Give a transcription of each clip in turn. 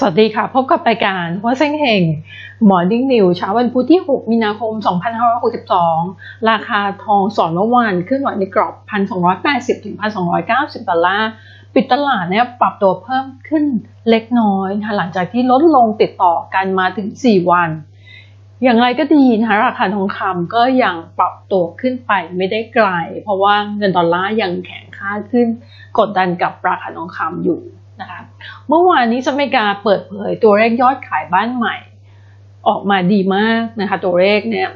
สวัสดีค่ะ พบกับรายการหัวเส้งเฮงมอดิ้งนิวเช้าวันพุธที่ 6 มีนาคม 2562 ราคาทองสอนเมื่อวานขึ้นไหวในกรอบ 1,280 ถึง 1,290 ดอลลาร์ ปิดตลาดเนี่ยปรับตัวเพิ่มขึ้นเล็กน้อยนะคะหลังจากที่ลดลงติดต่อกันมาถึง 4 วัน อย่างไรก็ดีนะคะราคาทองคำก็ยังปรับตัวขึ้นไปไม่ได้ไกล เพราะว่าเงินดอลลาร์ยังแข็งค่าขึ้น กดดันกับราคาทองคำอยู่ นะคะเมื่อวานนี้สหรัฐอเมริกาเปิดเผยตัวเลขยอดขายบ้านใหม่ ออกมาดีมากนะคะตัวเลขเนี่ย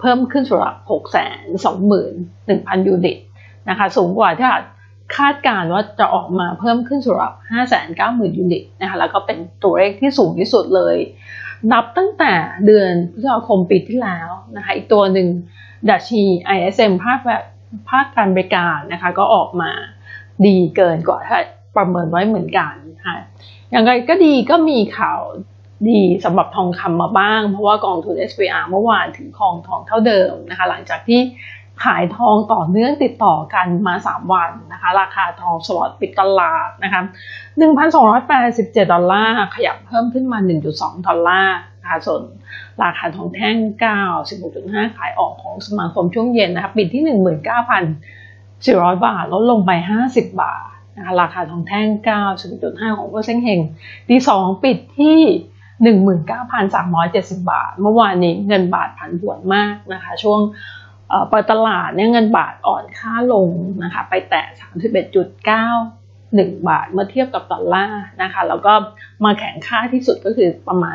เพิ่มขึ้นสำหรับ6 2 1 0 0 0 ยูนิตนะคะสูงกว่าที่คาดการว่าจะออกมาเพิ่มขึ้นสำหรับ590,000ยูนิตนะคะแล้วก็เป็นตัวเลขที่สูงที่สุดเลย นับตั้งแต่เดือนพฤษภาคมปีที่แล้วนะคะอีกตัวหนึ่งดัชนี ISM ภาคภาคการบริการนะคะก็ออกมาดีเกินกว่า ประเมินไว้เหมือนกันค่ะอย่างไรก็ดีก็มีข่าวดีสำหรับทองคำมาบ้าง เพราะว่ากองทุน SPR เมื่อวานถึงคองทองเท่าเดิมนะคะ หลังจากที่ขายทองต่อเนื่องติดต่อกันมา 3 วันนะคะ ราคาทองสวอตปิดตลาดนะคะ 1,287 ดอลลาร์ ขยับเพิ่มขึ้นมา 1.2 ดอลลาร์นะคะส่วนราคาทองแท่ง 96.5 ขายออกของสมาคมช่วงเย็นนะคะปิดที่ 19,400 บาท ลดลงไป 50 บาท นะคะราคาทองแท่ง 9.5 ของเปอร์เซ็นเฮงที่2ปิดที่ 19,370 บาท เมื่อวานนี้เงินบาทผันผวนมากนะคะ ช่วงเปิดตลาดเนี่ยเงินบาทอ่อนค่าลงนะคะ ไปแตะ 31.9 1 บาทเมื่อเทียบกับดอลลาร์นะคะ แล้วก็มาแข็งค่าที่สุดก็คือประมาณ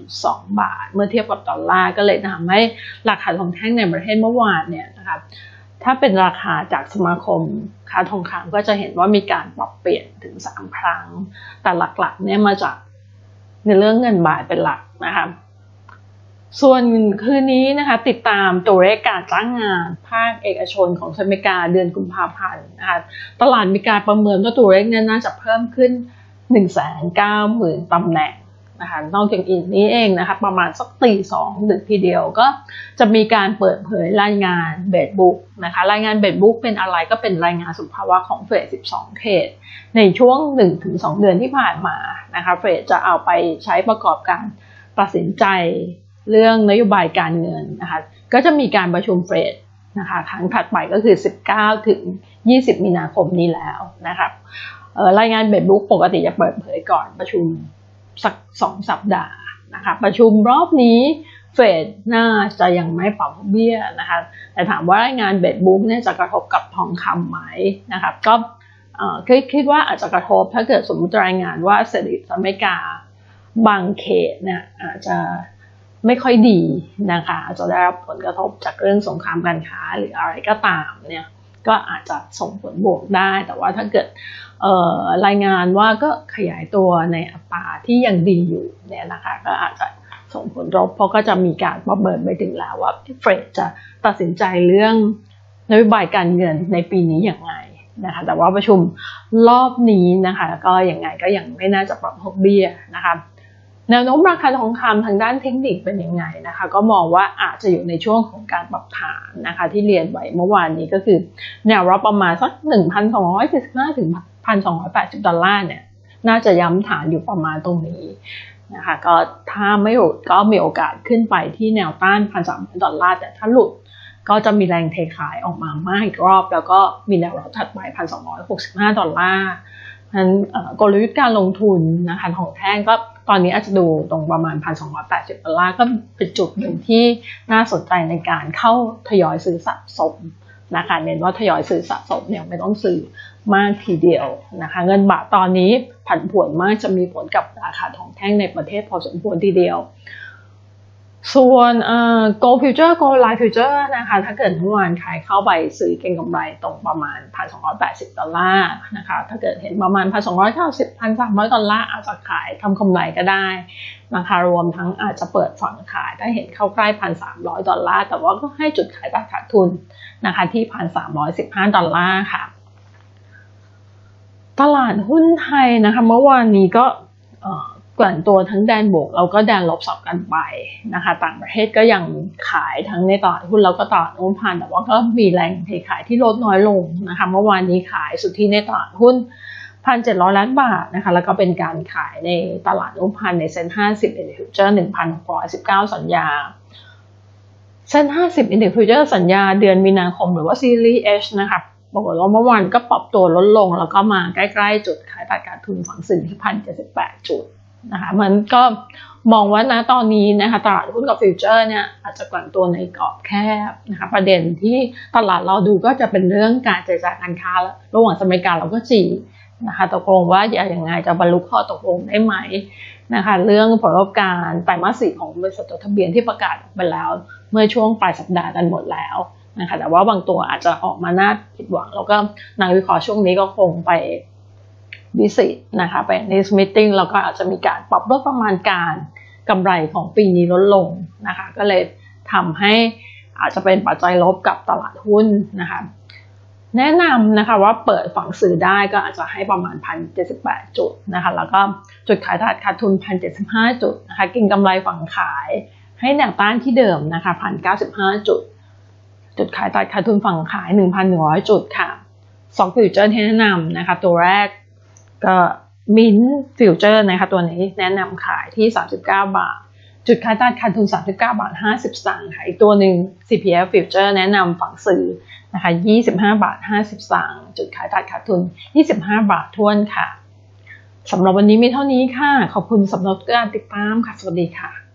31.2 บาท เมื่อเทียบกับดอลลาร์ก็เลยทำให้ราคาทองแท่งในประเทศเมื่อวานเนี่ยนะคะ ถ้าเป็นราคาจากสมาคมค้าทองคำก็จะเห็นว่ามีการปรับเปลี่ยนถึง 3 ครั้ง แต่หลักๆเนี่ยมาจากในเรื่องเงินบาทเป็นหลักนะคะส่วนคืนนี้นะคะติดตามตัวเลขการจ้างงาน ภาคเอกชนของสหรัฐอเมริกาเดือนกุมภาพันธ์นะคะตลาดมีการประเมินว่าตัวเลขนี้น่าจะเพิ่มขึ้น 190,000ตำแหน่ง นะคะนอกจากนี้เองนะคะประมาณสักตีสองดึกทีเดียวก็จะมีการเปิดเผยรายงานเบดบุ๊กนะคะรายงานเบดบุ๊กเป็นอะไรก็เป็นรายงานสุภาวะของเฟด12 เขต ในช่วง 1-2 เดือนที่ผ่านมานะคะเฟดจะเอาไปใช้ประกอบการตัดสินใจเรื่องนโยบายการเงินนะคะก็จะมีการประชุมเฟดนะคะครั้งถัดไปก็คือ 19 ถึง 20 มีนาคมนี้แล้วนะครับรายงานเบดบุ๊กปกติจะเปิดเผยก่อนประชุม สักสองสัปดาห์นะคะประชุมรอบนี้เฟดน่าจะยังไม่ปรับเบี้ยนะคะแต่ถามว่ารายงานเบดบุ๊กเนี่ยจะกระทบกับทองคำไหมนะครับก็คิดว่าอาจจะกระทบถ้าเกิดสมมติรายงานว่าเศรษฐกิจอเมริกาบางเขตเนี่ยอาจจะไม่ค่อยดีนะคะอาจจะได้รับผลกระทบจากเรื่องสงครามการค้าหรืออะไรก็ตามเนี่ย ก็อาจจะส่งผลบวกได้ แต่ว่าถ้าเกิดรายงานว่าก็ขยายตัวในอัตราที่ยังดีอยู่เนี่ยนะคะก็อาจจะส่งผลลบเพราะก็จะมีการประเมินไปถึงแล้วว่าเฟดจะตัดสินใจเรื่องนโยบายการเงินในปีนี้อย่างไรนะคะแต่ว่าประชุมรอบนี้นะคะก็อยังไงก็ยังไม่น่าจะปรับพกเบี้ยนะคะ แนวโน้มราคาทองคำทางด้านเทคนิคเป็นยังไงนะคะ ก็มองว่าอาจจะอยู่ในช่วงของการปรับฐานนะคะ ที่เรียนไว้เมื่อวานนี้ก็คือ แนวรับประมาณสัก 1,245ถึง1,280 ดอลลาร์เนี่ย น่าจะย้ำฐานอยู่ประมาณตรงนี้นะคะก็ถ้าไม่หลุดก็มีโอกาสขึ้นไปที่แนวต้าน 1,300 ดอลลาร์ แต่ถ้าหลุดก็จะมีแรงเทขายออกมามากอีกรอบ แล้วก็มีแนวรับถัดไป 1,265 ดอลลาร์นั้นกลยุทธ์การลงทุนนะคะของแท่งก็ ตอนนี้อาจจะดูตรงประมาณ 1,280ดอลลาร์ก็เป็นจุดหนึ่งที่น่าสนใจในการเข้าทยอยซื้อสะสมนะคะเน้นว่าทยอยซื้อสะสมเนี่ยไม่ต้องซื้อมากทีเดียวนะคะเงินบาทตอนนี้ผันผวนมากจะมีผลกับราคาทองแท่งในประเทศพอสมควรทีเดียว ส่วนเอ่อ Go future Go Line future นะคะ ถ้าเกิดเมื่อวานใครเข้าไปซื้อเก็งกำไรตรงประมาณ 1,280 ดอลลาร์นะคะ ถ้าเกิดเห็นประมาณ 1,290 1,300 ดอลลาร์อาจจะขายทำกำไรก็ได้นะคะรวมทั้งอาจจะเปิดฝั่งขายถ้าเห็นเข้าใกล้ 1,300 ดอลลาร์ แต่ว่าก็ให้จุดขายตัดขาดทุนนะคะที่ 1,315 ดอลลาร์ค่ะ ตลาดหุ้นไทยนะคะ เมื่อวานนี้ก็ กลั่นตัวทั้งแดนบวกแล้วก็แดนลบสับกันไปนะคะ ต่างประเทศก็ยังขายทั้งในตลาดหุ้นแล้วก็ตลาดโน้นพันแต่ว่าก็มีแรงเทขายที่ลดน้อยลงนะคะ เมื่อวานนี้ขายสุทธิในตลาดหุ้นพันเจ็ดร้อยล้านบาทนะคะ แล้วก็เป็นการขายในตลาดอุพันในเซ็นห้าสิบเอ็นฟิวเจอร์หนึ่งพันหกร้อยสิบเก้าสัญญาเซ็นห้าสิบอินดิฟิวเจอร์สัญญาเดือนมีนาคมหรือว่าซีรีส์ H นะคะบอกว่าเมื่อวานก็ปรับตัวลดลงแล้วก็มาใกล้ ๆ จุดขายตัดการทุนฝังสินที่พันเจ็ดสิบแปดจุด นะคะมันก็มองว่านะตอนนี้นะคะตลาดหุ้นกับฟิวเจอร์เนี่ยอาจจะกลั่นตัวในกรอบแคบนะคะประเด็นที่ตลาดเราดูก็จะเป็นเรื่องการเจรจาการค้าระหว่างสหรัฐอเมริกาก็จีนนะคะตกลงว่าอย่างไรจะบรรลุข้อตกลงได้ไหมนะคะเรื่องผลประกอบการไตรมาสสี่ของบริษัทจดทะเบียนที่ประกาศไปแล้ว เมื่อช่วงปลายสัปดาห์กันหมดแล้วนะคะแต่ว่าบางตัวอาจจะออกมาน่าผิดหวัง แล้วก็นักวิเคราะห์ช่วงนี้ก็คงไป วิสิตนะคะไปในสมิทติ้งแล้วก็อาจจะมีการปรับลดประมาณการกำไรของปีนี้ลดลงนะคะก็เลยทำให้อาจจะเป็นปัจจัยลบกับตลาดหุ้นนะคะแนะนำนะคะว่าเปิดฝั่งซื้อได้ก็อาจจะให้ประมาณ 1,078 จุดนะคะแล้วก็จุดขายตลาดขาดทุน 1,075 จุดนะคะกินกำไรฝั่งขายให้แนวต้านที่เดิมนะคะ1,095 จุด จุดขายตลาดขาดทุนฝั่งขาย 1,100 จุดค่ะสองฟิวเจอร์ที่แนะนำนะคะตัวแรก ก็มินฟิวเจอร์นะคะตัวนี้แนะนำขายที่ 39 บาท จุดขายตลาดขาดทุน 39 บาท 50 สตางค์ค่ะอีกตัวหนึ่ง CPF Future แนะนำฝั่งซื้อนะคะ25 บาท 50 สตางค์จุดขายตลาดขาดทุน 25 บาททวนค่ะสำหรับวันนี้มีเท่านี้ค่ะ ขอบคุณสำหรับการติดตามค่ะ สวัสดีค่ะ